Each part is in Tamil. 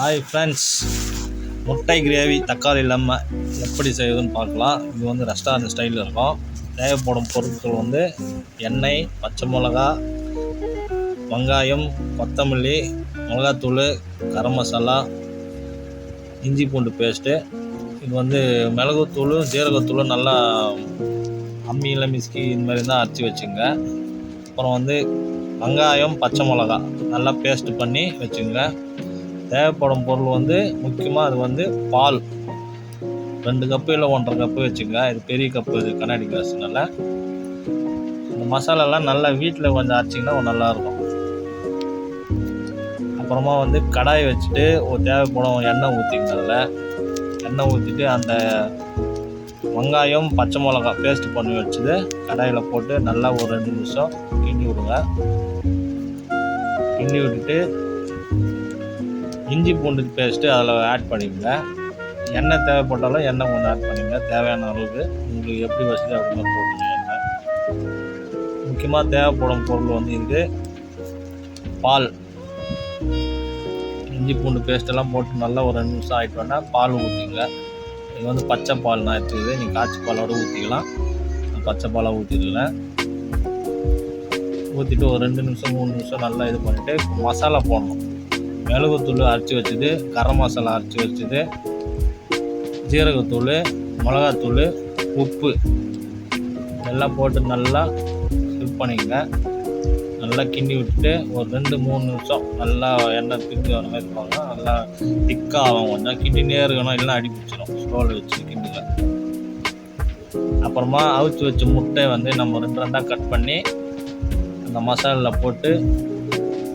ஹாய் ஃப்ரெண்ட்ஸ் முட்டை கிரேவி தக்காளி இல்லாமல் எப்படி செய்யுதுன்னு பார்க்கலாம். இது வந்து ரெஸ்டாரண்ட் ஸ்டைலில் இருக்கும். தேவைப்படும் பொருட்கள் வந்து எண்ணெய் பச்சை மிளகா வெங்காயம் கொத்தமல்லி மிளகாத்தூள் கரம் மசாலா இஞ்சி பூண்டு பேஸ்ட்டு இது வந்து மிளகுத்தூள் ஜீரகத்தூளும் நல்லா அம்மியில் மிஸ்கி இந்த மாதிரி தான் அரைச்சி வச்சுங்க. அப்புறம் வந்து வெங்காயம் பச்சை மிளகா நல்லா பேஸ்ட் பண்ணி வச்சுங்க. தேவைப்படும் பொருள் வந்து முக்கியமாக அது வந்து பால். ரெண்டு கப்பு இல்லை ஒன்றரை கப்பு வச்சுங்க இது பெரிய கப்பு இது கண்ணாடி கிளாஸ்னால இந்த மசாலாலாம் நல்லா வீட்டில் கொஞ்சம் அரைச்சிங்கன்னா நல்லாயிருக்கும் அப்புறமா வந்து கடாயை வச்சுட்டு ஒரு தேவைப்படும் எண்ணெய் ஊற்றிக்கிறதுல எண்ணெய் ஊற்றிட்டு அந்த வெங்காயம் பச்சை மிளகா பேஸ்ட் பண்ணி வச்சுது கடாயில் போட்டு நல்லா ஒரு ரெண்டு நிமிஷம் கிண்டி விடுங்க. கிண்டி விட்டுட்டு இஞ்சி பூண்டு பேஸ்ட்டு அதில் ஆட் பண்ணிக்கோங்க. எண்ணெய் தேவைப்பட்டாலும் எண்ணெய் கொஞ்சம் ஆட் பண்ணிங்க தேவையான அளவுக்கு உங்களுக்கு எப்படி வசதி அப்படிலாம் போட்டுங்க எண்ணெய். முக்கியமாக தேவைப்படும் பொருள் வந்து இது பால். இஞ்சி பூண்டு பேஸ்ட்டெல்லாம் போட்டு நல்லா ஒரு ரெண்டு நிமிஷம் ஆகிட்டோன்னா பால் ஊற்றிங்க இது வந்து பச்சை பால் நான் எடுத்துக்குது நீங்கள் காய்ச்சி பாலோட ஊற்றிக்கலாம் நான் பச்சை பாலாக ஊற்றிருக்கேன் ஊற்றிட்டு ஒரு ரெண்டு நிமிஷம் மூணு நிமிஷம் நல்லா இது பண்ணிவிட்டு மசாலா போடணும். மிளகுத்தூள் அரைச்சி வச்சது கரம் மசாலா அரைச்சி வச்சது ஜீரகத்தூள் மிளகாத்தூள் உப்பு. எல்லாம் போட்டு நல்லா இது பண்ணிக்கங்க. நல்லா கிண்டி விட்டுட்டு ஒரு ரெண்டு மூணு நிமிஷம் நல்லா எண்ணெய் பிரிஞ்சு வர மாதிரி இருப்பாங்க நல்லா திக்காக ஆகும். கொஞ்சம் கிண்டினே இருக்கணும் இல்லைன்னா அடி பிடிச்சிடும் ஸ்லோவில் வச்சு கிண்டுங்க. அப்புறமா அவிச்சு வச்ச முட்டை வந்து நம்ம ரெண்டு ரெண்டாக கட் பண்ணி அந்த மசாலில் போட்டு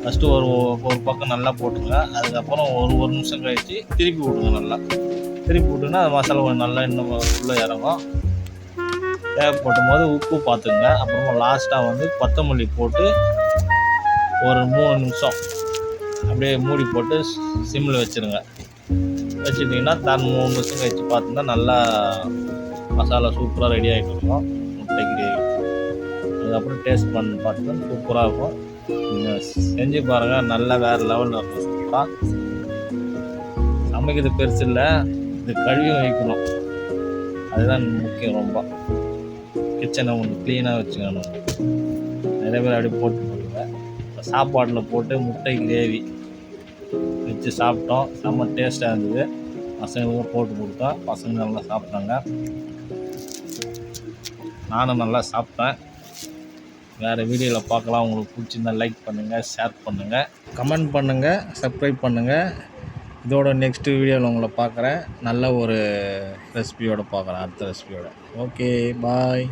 ஃபஸ்ட்டு ஒரு ஒரு பக்கம் நல்லா போட்டுங்க. அதுக்கப்புறம் ஒரு ஒரு நிமிஷம் கழித்து திருப்பி விடுங்க நல்லா. திருப்பி விட்டுங்கன்னா அது மசாலா கொஞ்சம் நல்லா இன்னும் உள்ளே இறங்கும். தேவைப்படும் போது உப்பு பார்த்துங்க. அப்புறமா லாஸ்ட்டாக வந்து கொத்தமல்லி போட்டு ஒரு மூணு நிமிஷம் அப்படியே மூடி போட்டு சிம்மில் வச்சுருங்க. வச்சுட்டிங்கன்னா தன் மூணு நிமிஷம் கழித்து பார்த்தோம்னா நல்லா மசாலா சூப்பராக ரெடி ஆகிட்டு இருக்கும். முட்டை கிரேவி அதுக்கப்புறம் டேஸ்ட் பண்ணி பார்த்தா சூப்பராக இருக்கும். நீங்கள் செஞ்சு பாருங்கள் நல்லா வேறு லெவலில் இருக்கும். சூப்பராக சமைக்கிறது பெருசு இல்லை இது கழுவி வைக்கணும். அதுதான் முக்கியம் ரொம்ப. கிச்சனை ஒன்று க்ளீனாக வச்சுக்கணும். நிறைய பேர் அப்படியே போட்டு போடுங்க சாப்பாட்டில் போட்டு முட்டை கிரேவி வச்சு சாப்பிட்டோம். செம்ம டேஸ்ட்டாக இருந்தது. பசங்களுக்கும் போட்டு கொடுத்தோம். பசங்க நல்லா சாப்பிட்டாங்க. நானும் நல்லா சாப்பிட்டேன். வேறு வீடியோவில் பார்க்கலாம். உங்களுக்கு பிடிச்சிருந்தா லைக் பண்ணுங்கள் ஷேர் பண்ணுங்கள் கமெண்ட் பண்ணுங்கள் சப்ஸ்கிரைப் பண்ணுங்கள் இதோட நெக்ஸ்ட் வீடியோவில் உங்களை பார்க்குறேன். நல்ல ஒரு ரெசிபியோடு பார்க்குறேன் அடுத்த ரெசிபியோட ஓகே பாய்